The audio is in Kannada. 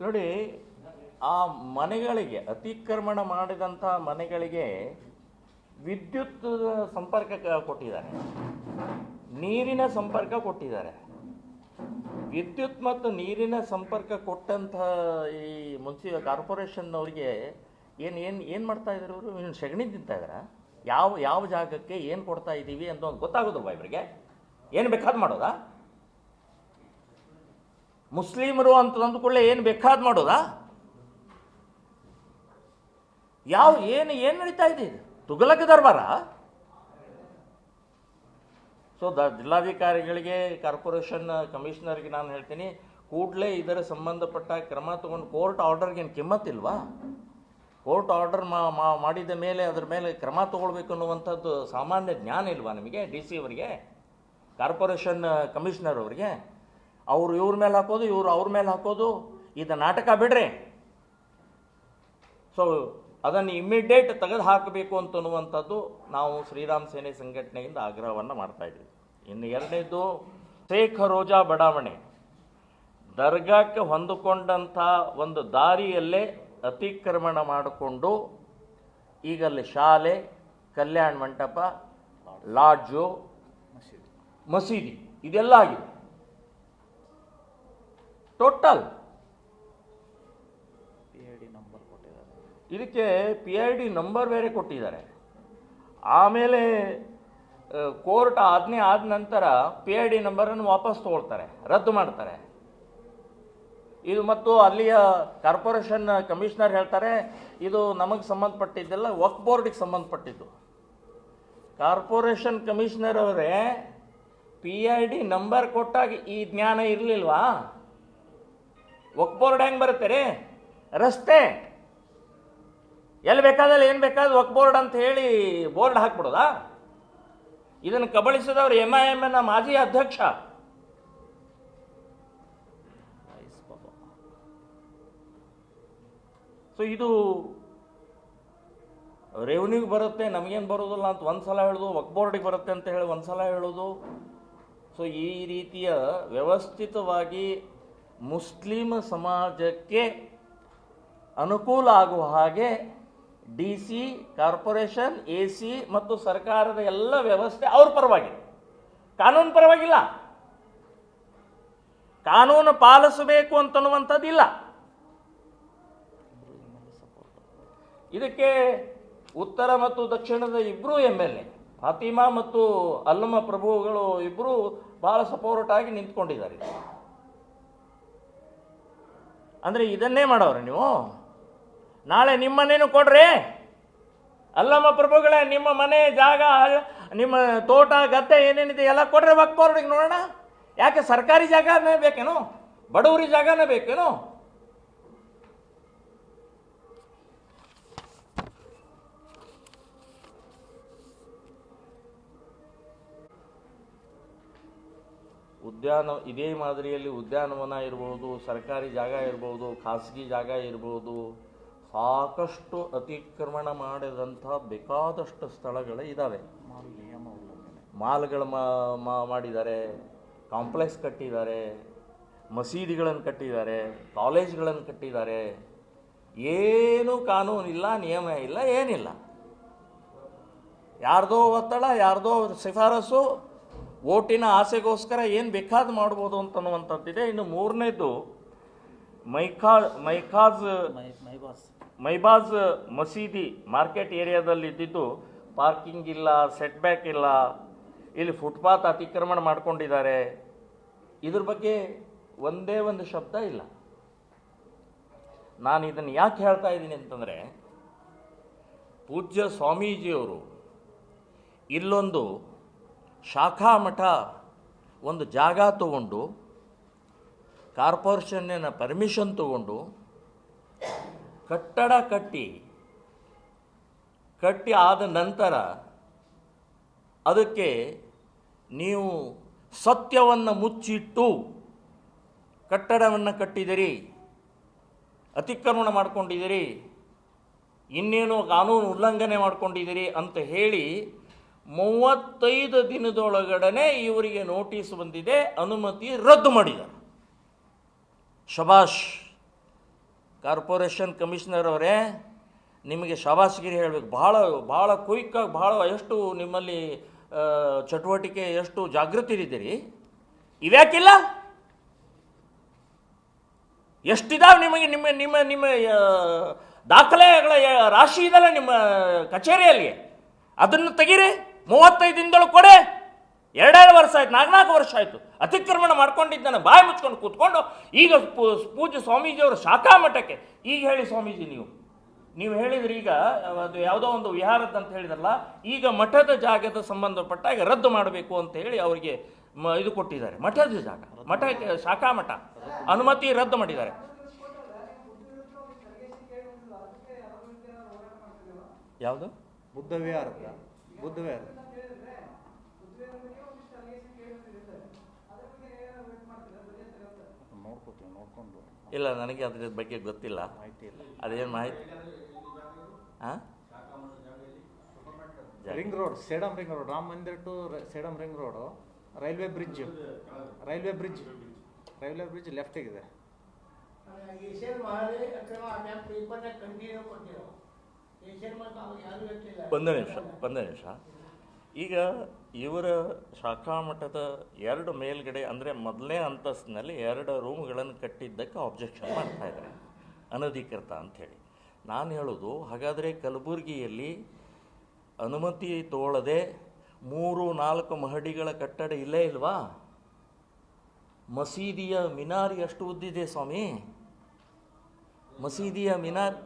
ನೋಡಿ, ಆ ಮನೆಗಳಿಗೆ ಅತಿಕ್ರಮಣ ಮಾಡಿದಂಥ ಮನೆಗಳಿಗೆ ವಿದ್ಯುತ್ ಸಂಪರ್ಕ ಕೊಟ್ಟಿದ್ದಾರೆ. ನೀರಿನ ಸಂಪರ್ಕ ಕೊಟ್ಟಿದ್ದಾರೆ. ವಿದ್ಯುತ್ ಮತ್ತು ನೀರಿನ ಸಂಪರ್ಕ ಕೊಟ್ಟಂಥ ಈ ಮುನ್ಸಿ ಕಾರ್ಪೊರೇಷನ್ನವ್ರಿಗೆ ಏನು ಏನು ಏನು ಮಾಡ್ತಾ ಇದ್ದಾರೆ ಅವರು ಇನ್ನು ಸೆಗಣಿ ತಿಂತಾ ಇದ್ದಾರಾ? ಯಾವ ಯಾವ ಜಾಗಕ್ಕೆ ಏನು ಕೊಡ್ತಾ ಇದ್ದೀವಿ ಅಂತ ಒಂದು ಬಾಯ್ ಇವರಿಗೆ? ಏನು ಬೇಕಾದ್ ಮಾಡೋದಾ? ಮುಸ್ಲಿಮರು ಅಂತ ಅಂದ್ಕೊಳ್ಳೆ ಏನು ಬೇಕಾದ್ ಮಾಡೋದಾ? ಯಾವ ಏನು ಏನು ನಡೀತಾ ಇದೆ? ಇದು ದರ್ಬಾರ? ಸೊ ದ ಜಿಲ್ಲಾಧಿಕಾರಿಗಳಿಗೆ, ಕಾರ್ಪೊರೇಷನ್ ಕಮಿಷನರ್ಗೆ ನಾನು ಹೇಳ್ತೀನಿ, ಕೂಡಲೇ ಇದರ ಸಂಬಂಧಪಟ್ಟ ಕ್ರಮ ತಗೊಂಡು ಕೋರ್ಟ್ ಆರ್ಡರ್ಗೆ ಏನು ಕಿಮ್ಮತ್ತಿಲ್ವಾ? ಕೋರ್ಟ್ ಆರ್ಡರ್ ಮಾಡಿದ ಮೇಲೆ ಅದ್ರ ಮೇಲೆ ಕ್ರಮ ತಗೊಳ್ಬೇಕು ಅನ್ನುವಂಥದ್ದು ಸಾಮಾನ್ಯ ಜ್ಞಾನ ಇಲ್ವಾ ನಿಮಗೆ ಡಿ ಸಿ ಅವರಿಗೆ? ಕಾರ್ಪೊರೇಷನ್ ಕಮಿಷನರ್ ಅವರಿಗೆ? ಅವ್ರು ಇವ್ರ ಮೇಲೆ ಹಾಕೋದು, ಇವರು ಅವ್ರ ಮೇಲೆ ಹಾಕೋದು. ಇದು ನಾಟಕ ಬಿಡ್ರಿ. ಸೊ ಅದನ್ನು ಇಮ್ಮಿಡಿಯೇಟ್ ತೆಗೆದು ಹಾಕಬೇಕು ಅಂತನ್ನುವಂಥದ್ದು ನಾವು ಶ್ರೀರಾಮ್ ಸೇನೆ ಸಂಘಟನೆಯಿಂದ ಆಗ್ರಹವನ್ನು ಮಾಡ್ತಾ ಇದ್ದೀವಿ. ಇನ್ನು ಎರಡನೇದು, ಶೇಖ್ ರೋಜಾ ಬಡಾವಣೆ. ದರ್ಗಾಕ್ಕೆ ಹೊಂದಿಕೊಂಡಂಥ ಒಂದು ದಾರಿಯಲ್ಲೇ ಅತಿಕ್ರಮಣ ಮಾಡಿಕೊಂಡು ಈಗ ಅಲ್ಲಿ ಶಾಲೆ, ಕಲ್ಯಾಣ ಮಂಟಪ, ಲಾಡ್ಜು, ಮಸೀದಿ. ಇದೆಲ್ಲ ಆಗಿದೆ. ಟೋಟಲ್. ಇದಕ್ಕೆ ಪಿ ಐ ಡಿ ನಂಬರ್ ಬೇರೆ ಕೊಟ್ಟಿದ್ದಾರೆ. ಆಮೇಲೆ ಕೋರ್ಟ್ ಆಜ್ಞೆ ಆದ ನಂತರ ಪಿ ಐ ಡಿ ನಂಬರನ್ನು ವಾಪಸ್ ತೊಗೊಳ್ತಾರೆ ರದ್ದು ಮಾಡ್ತಾರೆ. ಇದು ಮತ್ತು ಅಲ್ಲಿಯ ಕಾರ್ಪೊರೇಷನ್ ಕಮಿಷನರ್ ಹೇಳ್ತಾರೆ ಇದು ನಮಗೆ ಸಂಬಂಧಪಟ್ಟಿದ್ದೆಲ್ಲ ವಕ್ ಬೋರ್ಡಿಗೆ ಸಂಬಂಧಪಟ್ಟಿದ್ದು. ಕಾರ್ಪೊರೇಷನ್ ಕಮಿಷನರ್ ಅವರೇ ಪಿ ಐ ಡಿ ನಂಬರ್ ಕೊಟ್ಟಾಗ ಈ ಜ್ಞಾನ ಇರಲಿಲ್ವಾ? ವಕ್ ಬೋರ್ಡ್ ಹೆಂಗೆ ಬರುತ್ತೆ ರೀ? ರಸ್ತೆ. ಎಲ್ಲಿ ಬೇಕಾದಲ್ಲಿ ಏನು ಬೇಕಾದ್ರೆ ವಕ್ ಬೋರ್ಡ್ ಅಂತ ಹೇಳಿ ಬೋರ್ಡ್ ಹಾಕ್ಬಿಡೋದಾ? ಇದನ್ನು ಕಬಳಿಸಿದವರು ಎಂ ಐ ಎಂ ಎನ್ನ ಮಾಜಿ ಅಧ್ಯಕ್ಷ. ಸೊ ಇದು ರೆವೆನ್ಯೂಗೆ ಬರುತ್ತೆ, ನಮಗೇನು ಬರೋದಿಲ್ಲ ಅಂತ ಒಂದು ಸಲ ಹೇಳೋದು ವಕ್ ಬೋರ್ಡಿಗೆ ಬರುತ್ತೆ ಅಂತ ಹೇಳಿ ಒಂದು ಸಲ ಹೇಳೋದು. ಸೊ ಈ ರೀತಿಯ ವ್ಯವಸ್ಥಿತವಾಗಿ ಮುಸ್ಲಿಂ ಸಮಾಜಕ್ಕೆ ಅನುಕೂಲ ಆಗುವ ಹಾಗೆ D C, corporation, A C ಮತ್ತು ಸರ್ಕಾರದ ಎಲ್ಲ ವ್ಯವಸ್ಥೆ ಅವ್ರ ಪರವಾಗಿ. ಕಾನೂನು ಪರವಾಗಿಲ್ಲ. ಕಾನೂನು ಪಾಲಿಸಬೇಕು ಅಂತನ್ನುವಂಥದ್ದಿಲ್ಲ. ಇದಕ್ಕೆ ಉತ್ತರ ಮತ್ತು ದಕ್ಷಿಣದ ಇಬ್ಬರೂ ಎಂ ಎಲ್ ಎ ಫಾತಿಮಾ ಮತ್ತು ಅಲ್ಲಮ ಪ್ರಭುಗಳು ಇಬ್ಬರು ಭಾಳ ಸಪೋರ್ಟ್ ಆಗಿ ನಿಂತ್ಕೊಂಡಿದ್ದಾರೆ. ಅಂದರೆ ಇದನ್ನೇ ಮಾಡೋರು ನೀವು. ನಾಳೆ ನಿಮ್ಮನೇನು ಕೊಡ್ರಿ? ಅಲ್ಲಮ್ಮ ಪ್ರಭುಗಳೇ, ನಿಮ್ಮ ಮನೆ, ಜಾಗ, ನಿಮ್ಮ ತೋಟ, ಗದ್ದೆ ಏನೇನಿದೆ ಎಲ್ಲ ಕೊಡ್ರಿ ಬಕ್ಕೋರ್ಡಿಗೆ ನೋಡೋಣ. ಯಾಕೆ ಸರ್ಕಾರಿ ಜಾಗನೇ ಬೇಕೇನು? ಬಡವರಿ ಜಾಗನೇ ಬೇಕೇನು? ಉದ್ಯಾನ, ಇದೇ ಮಾದರಿಯಲ್ಲಿ ಉದ್ಯಾನವನ ಇರ್ಬೋದು, ಸರ್ಕಾರಿ ಜಾಗ ಇರ್ಬೋದು, ಖಾಸಗಿ ಜಾಗ ಇರ್ಬೋದು, ಸಾಕಷ್ಟು ಅತಿಕ್ರಮಣ ಮಾಡಿದಂಥ ಬೇಕಾದಷ್ಟು ಸ್ಥಳಗಳು ಇದ್ದಾವೆ ಮಾಲ್ಗಳು ಮಾಡಿದ್ದಾರೆ, ಕಾಂಪ್ಲೆಕ್ಸ್ ಕಟ್ಟಿದ್ದಾರೆ, ಮಸೀದಿಗಳನ್ನು ಕಟ್ಟಿದ್ದಾರೆ, ಕಾಲೇಜ್ಗಳನ್ನು ಕಟ್ಟಿದ್ದಾರೆ. ಏನೂ ಕಾನೂನಿಲ್ಲ ನಿಯಮ ಇಲ್ಲ, ಏನಿಲ್ಲ. ಯಾರ್ದೋ ಒತ್ತಡ, ಯಾರ್ದೋ ಶಿಫಾರಸು ಓಟಿನ ಆಸೆಗೋಸ್ಕರ ಏನು ಬೇಕಾದ್ ಮಾಡ್ಬೋದು ಅಂತನ್ನುವಂಥದ್ದಿದೆ. ಇನ್ನು ಮೂರನೇದು ಮೈಖಾ ಮೈಖಾಜ್ ಮೈಬಾಜ್ ಮಸೀದಿ ಮಾರ್ಕೆಟ್ ಏರಿಯಾದಲ್ಲಿ ಇದ್ದಿದ್ದು ಪಾರ್ಕಿಂಗ್ ಇಲ್ಲ ಸೆಟ್ ಬ್ಯಾಕ್ ಇಲ್ಲ ಇಲ್ಲಿ ಫುಟ್ಪಾತ್ ಅತಿಕ್ರಮಣ ಮಾಡ್ಕೊಂಡಿದ್ದಾರೆ. ಇದ್ರ ಬಗ್ಗೆ ಒಂದೇ ಒಂದು ಶಬ್ದ ಇಲ್ಲ. ನಾನು ಇದನ್ನು ಯಾಕೆ ಹೇಳ್ತಾ ಇದ್ದೀನಿ ಅಂತಂದರೆ ಪೂಜ್ಯ ಸ್ವಾಮೀಜಿಯವರು ಇಲ್ಲೊಂದು ಶಾಖಾ ಮಠ ಒಂದು ಜಾಗ ತಗೊಂಡು ಕಾರ್ಪೊರೇಷನ್ನಿನ ಪರ್ಮಿಷನ್ ತಗೊಂಡು, ಕಟ್ಟಡ ಕಟ್ಟಿ ಕಟ್ಟಿ ಆದ ನಂತರ ಅದಕ್ಕೆ ನೀವು ಸತ್ಯವನ್ನು ಮುಚ್ಚಿಟ್ಟು ಕಟ್ಟಡವನ್ನು ಕಟ್ಟಿದಿರಿ ಅತಿಕ್ರಮಣ ಮಾಡ್ಕೊಂಡಿದ್ದೀರಿ, ಇನ್ನೇನು ಕಾನೂನು ಉಲ್ಲಂಘನೆ ಮಾಡ್ಕೊಂಡಿದ್ದೀರಿ ಅಂತ ಹೇಳಿ ಮೂವತ್ತೈದು ದಿನದೊಳಗಡೆ ಇವರಿಗೆ ನೋಟಿಸ್ ಬಂದಿದೆ, ಅನುಮತಿ ರದ್ದು ಮಾಡಿದ್ದಾರೆ ಶಬಾಷ್, ಕಾರ್ಪೊರೇಷನ್ ಕಮಿಷನರ್ ಅವರೇ, ನಿಮಗೆ ಶಬಾಷ್ಗಿರಿ ಹೇಳಬೇಕು. ಭಾಳ ಭಾಳ ಕ್ವಿಕ್ಕಾಗಿ ಭಾಳ ಎಷ್ಟು ನಿಮ್ಮಲ್ಲಿ ಚಟುವಟಿಕೆ, ಎಷ್ಟು ಜಾಗೃತಿ ಇದ್ದೀರಿ? ಇವ್ಯಾಕಿಲ್ಲ? ಎಷ್ಟಿದಾವೆ ನಿಮಗೆ, ನಿಮ್ಮ ನಿಮ್ಮ ನಿಮ್ಮ ದಾಖಲೆಗಳ ರಾಶಿ ಇದಲ್ಲ ನಿಮ್ಮ ಕಚೇರಿಯಲ್ಲಿ? ಅದನ್ನು ತೆಗೀರಿ. ಮೂವತ್ತೈದು ದಿನದೊಳಗೆ ಕೊಡೆ. ಎರಡೆರಡು ವರ್ಷ ಆಯ್ತು ನಾಲ್ಕು ನಾಲ್ಕು ವರ್ಷ ಆಯಿತು. ಅತಿಕ್ರಮಣ ಮಾಡ್ಕೊಂಡಿದ್ದಾನೆ ಬಾಯಿ ಮುಚ್ಕೊಂಡು ಕೂತ್ಕೊಂಡು ಈಗ ಪೂ- ಪೂಜ್ಯ ಸ್ವಾಮೀಜಿಯವರು ಶಾಖಾ ಮಠಕ್ಕೆ ಈಗ ಹೇಳಿ ಸ್ವಾಮೀಜಿ ನೀವು. ನೀವು ಹೇಳಿದ್ರಿ ಈಗ ಅದು ಯಾವುದೋ ಒಂದು ವಿಹಾರದ್ದು ಅಂತ ಹೇಳಿದ್ರಲ್ಲ ಈಗ ಮಠದ ಜಾಗದ ಸಂಬಂಧಪಟ್ಟಾಗ ರದ್ದು ಮಾಡಬೇಕು ಅಂತ ಹೇಳಿ ಅವರಿಗೆ ಮ- ಇದು ಕೊಟ್ಟಿದ್ದಾರೆ. ಮಠದ ಜಾಗ ಮಠ ಶಾಖಾ ಮಠ. ಅನುಮತಿ ರದ್ದು ಮಾಡಿದ್ದಾರೆ. ಯಾವುದು? ಬುದ್ಧ ವಿಹಾರದ ಬುದ್ಧ ವಿಹಾರ ನೋಡ್ಕೋತೀವಿ ನೋಡ್ಕೊಂಡು. ಇಲ್ಲ ನನಗೆ ಅದ್ರ ಬಗ್ಗೆ ಗೊತ್ತಿಲ್ಲ. ಮಾಹಿತಿ ಇಲ್ಲ. ಅದೇನು ಮಾಹಿತಿ? ಹಾಂ ring road Sedam ring road Rama Mandir to Sedam ring road railway bridge railway bridge railway bridge ಲೆಫ್ಟಿಗಿದೆ ಒಂದು ನಿಮಿಷ ಒಂದು ನಿಮಿಷ. ಈಗ ಇವರ ಶಾಖಾ ಮಠದ ಎರಡು ಮೇಲ್ಗಡೆ, ಅಂದರೆ ಮೊದಲನೇ ಅಂತಸ್ತಿನಲ್ಲಿ ಎರಡು ರೂಮ್ಗಳನ್ನು ಕಟ್ಟಿದ್ದಕ್ಕೆ ಆಬ್ಜೆಕ್ಷನ್ ಮಾಡ್ತಾ ಇದ್ದಾರೆ. ಅನಧಿಕೃತ ಅಂಥೇಳಿ. ನಾನು ಹೇಳೋದು, ಹಾಗಾದರೆ ಕಲಬುರಗಿಯಲ್ಲಿ ಅನುಮತಿ ತೋಳದೆ ಮೂರು, ನಾಲ್ಕು ಮಹಡಿಗಳ ಕಟ್ಟಡ ಇಲ್ಲೇ ಇಲ್ವಾ? ಮಸೀದಿಯ ಮಿನಾರಿ ಎಷ್ಟು ಉದ್ದಿದೆ ಸ್ವಾಮಿ. ಮಸೀದಿಯ ಮಿನಾರ್